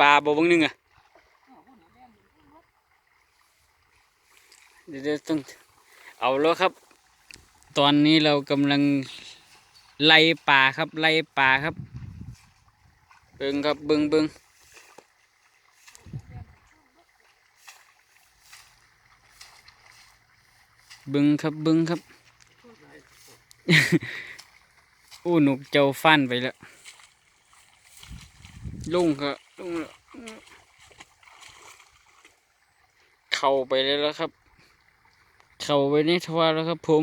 ปลาบ่บางนึงอะเดี๋ยวต้องเอาแล้วครับ ตอนนี้เรากำลังไล่ปลาครับ ไล่ปลาครับ เบิ่งครับเบิ่งเบิ่งเบิ่งครับเบิ่งครับโอ้หนุกเจ้าฟันไปแล้ว ลุงครับลุงเข้าไปแล้วแล้วครับ เข้าไปในทวารแล้วครับ ผม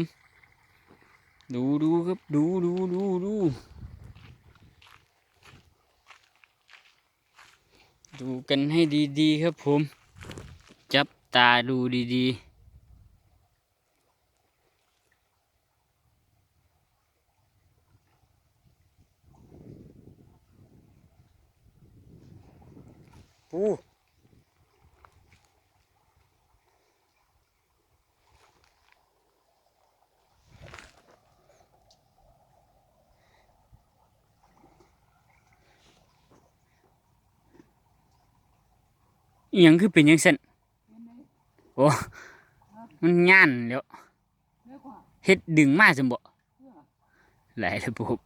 ดูดูครับ ดูดูดูดูดูกันให้ดีๆครับผม จับตาดูดีๆ ปูอหยังคือเป็นหยังเส้นโอ้มันงานแล้วเฮ็ดดึงมาสมบ่หลายระบบ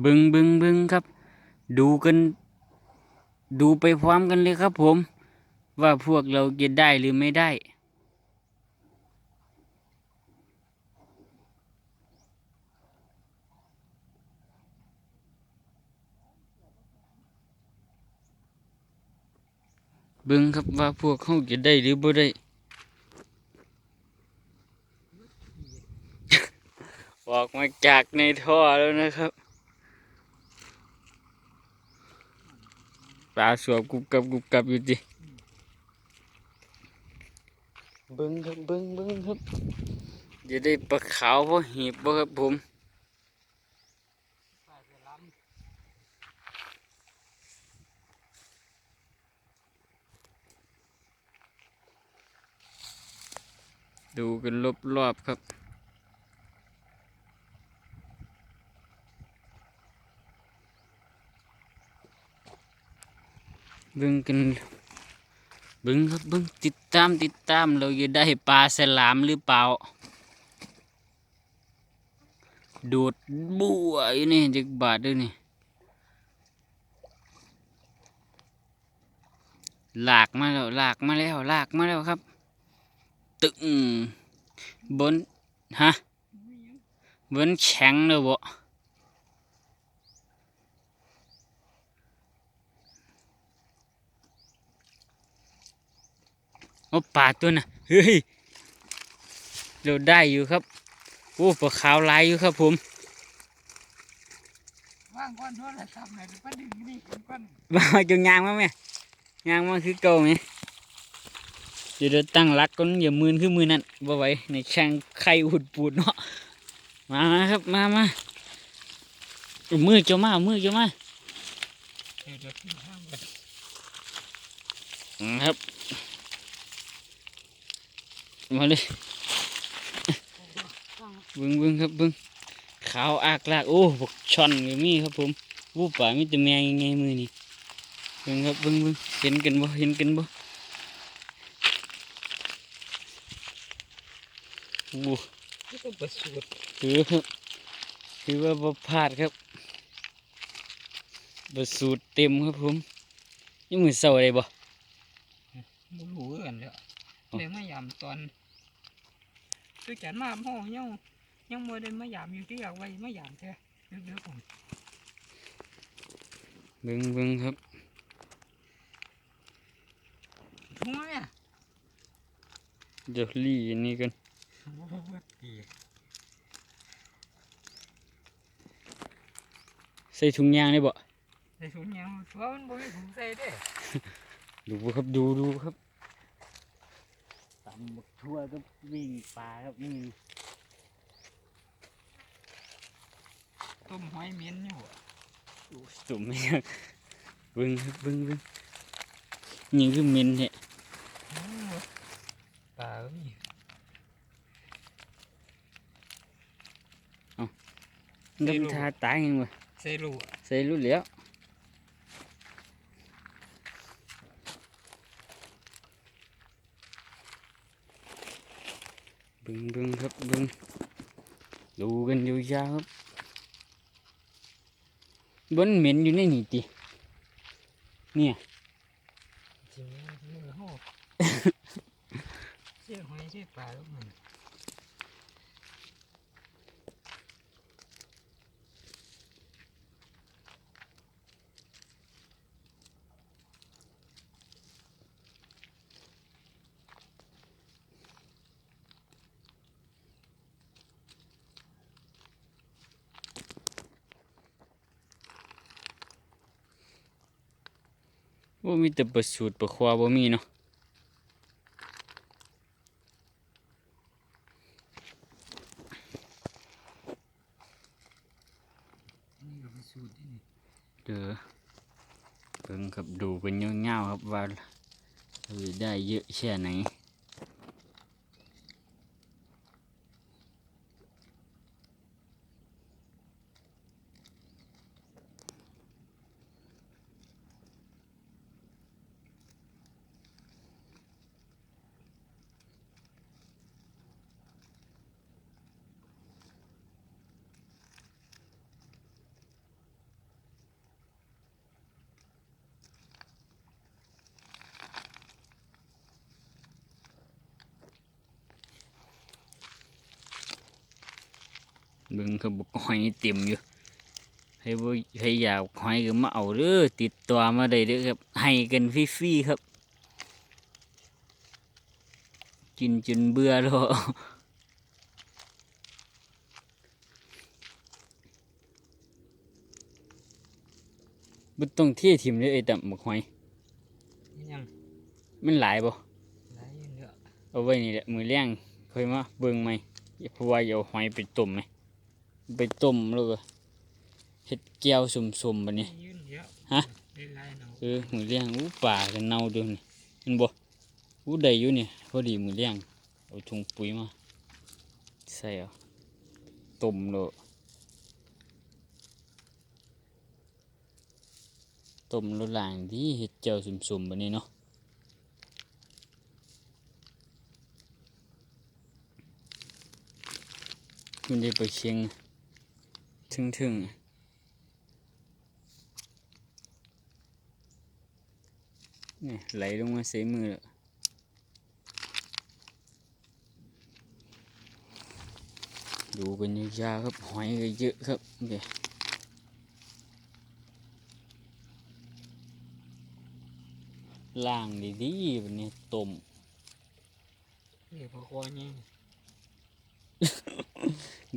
บึงบึงบึงครับ ดูกันดูไปพร้อมกันเลยครับผม ว่าพวกเราจะได้หรือไม่ได้บิ่งครับว่าพวกเขาจะได้หรือบ่ได้ออกมาจากในท่อแล้วนะครับ ปลาสวบกุบกับกุบกับอยู่ดิเบิ้งครับเบิ้งเบิ้งครับจะได้ปลาขาวเพราะหีบบ่ครับผมดูกันรอบๆครับ บิ่งกันเบิ่งครับเบิ่งติดตามติดตามเราจะได้ปลาสลามหรือเปล่าดูดบัวอยู่นี่จักบาทด้วยนี่ลากมาแล้วลากมาแล้วลากมาแล้วครับ ตึงบนฮะบนแข็งเลยบ่ โอ้ปลาตัวน่ะเฮ้ยเราได้อยู่ครับโอ้ปลาขาวลายอยู่ครับผมว่างก้อนโทรศัพท์ไหนป้าดึงนี่เป็นก้อนมาจงยางมาไหมยางมาคือเก่าไหมเดี๋ยวเดี๋ยวตั้งรักก่อนอย่ามืนคือมือนั่นบ่ไหวในแข้งไข่อุดปูดเนาะมามาครับมามาเอามือเจ้ามาเอามือเจ้ามาเดี๋ยวเดี๋ยวขึ้นข้างกันอืมครับ มาเลยเบึ้งเบึ้งครับเบึ้งขาวอากลากโอ้บกช่อนก็มีครับผมวูป่ามีแต่แมงยังไงมือนี่เบึ้งครับเบึ้งเบึ้งเห็นกันบ่เห็นกันบ่โอ้นี่ก็ประสูตรถือครับถือว่าบ่พลาดครับบสูตรเต็มครับผมนี่มือเศร้าเลยบ่บ่รู้กันแล้วเลยมายามตอน คือจันมาห้องยังยังบ่ได้มายามอยู่ที่อยากไว้มายามแท้เดี๋ยวๆผมเบิ่งเบิ่งครับทุ่งเนี่ยเดี๋ยวลี่อันนี้กันบ่บ่บ่ตีใส่ถุงยางได้บ่ใส่ถุงยังเพราะมันบ่มีถุงใส่เด้ดูครับดูดูครับ ตำบักทั่วก็วิ่งปลาครับนี่ต้มหอยเหม็นอยู่อะสุ่มเนี่ยเบิ่งครับเบิ่งเบิ่งนี่คือเหม็นแท้โอ้ลาก็มีดำทาตายยังวะใส่ลูกอะ ใส่รู้แล้ว บึงเบึงครับเบึงดูกันอยู่ยาวครับบนเหม็นอยู่ในนี่ติเนี่ยจริงๆมือห่อเสียหอยเสียปลาแล้วมัน มีแต่ประสูตรประควาบ่มีเนาะเด้อเพิ่งครับดูกันเงาวๆครับว่าเราจะได้เยอะแค่ไหน เบิ่งเขาบอกหอยเต็มอยู่ให้บ่ให้อยากหอยก็มาเอาเด้อติดต่อมาได้เด้อครับ ให้กันฟรีๆครับ กินจนเบื่อแล้วบ่ต้องเที่ยทิมเลยไอ้ต่ำบักหอยนี่ยังมันหลายบ่หลายอยู่เนี่ยเอาไว้นี่แหละ มือแรงค่อยมาเบิ่งไหมเพราะว่าอย่าเอาหอยไปต้มไหม ไปต้มแล้วก็เฮ็ดแก้วสมๆบัดนี้ฮะได้หลายเออมือเลี้ยงอู้ป่ากันเน่าเด้วยนี่เห็นบ่อู้ได้อยู่นี่พอดีมือเลี้ยงเอาถุงปุ๋ยมาใส่เอาต้มโลดต้มแล้วล้างดีเฮ็ดเจียวสุ่มๆบัดนี้เนาะมันได้ไปเชียง ถึงๆนี่ไหลลงมาใส่มือแล้วดูกันยาวๆครับ หอยก็เยอะครับโอเคล่างดีๆวันนี้ต้มนี่พอคอนี่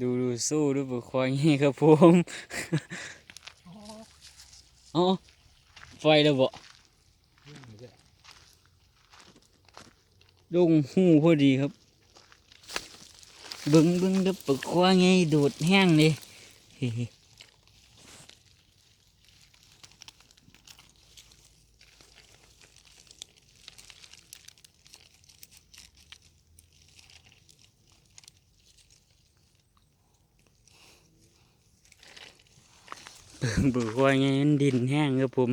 ดูดูสู้ดูบุควายงี้ครับผมอ๋ออ๋อไฟแล้วบ่ดงเยอะลงหูพอดีครับเบิ้งเบิ้งดูบกควายไงโดดแห้งเลย บิ่งเบิ่งว่าไงดินแห้งครับผม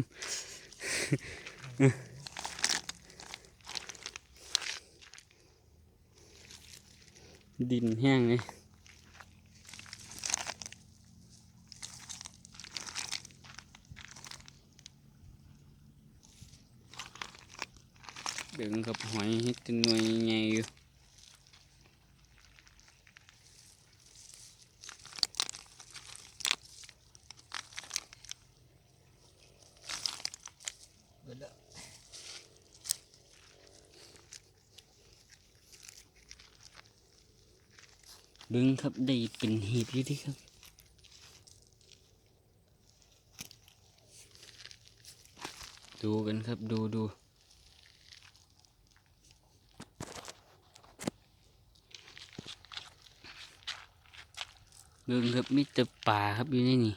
ดินแห้งเลยเดึงกับหอยให้ตัวหน่วยใหญ่อยู่ เบิดแล้ว เดึงครับได้เป็นหีบอยู่ที่ครับ ดูกันครับดูดูเบิ่งครับมีแต่ป่าครับอยู่ในนี่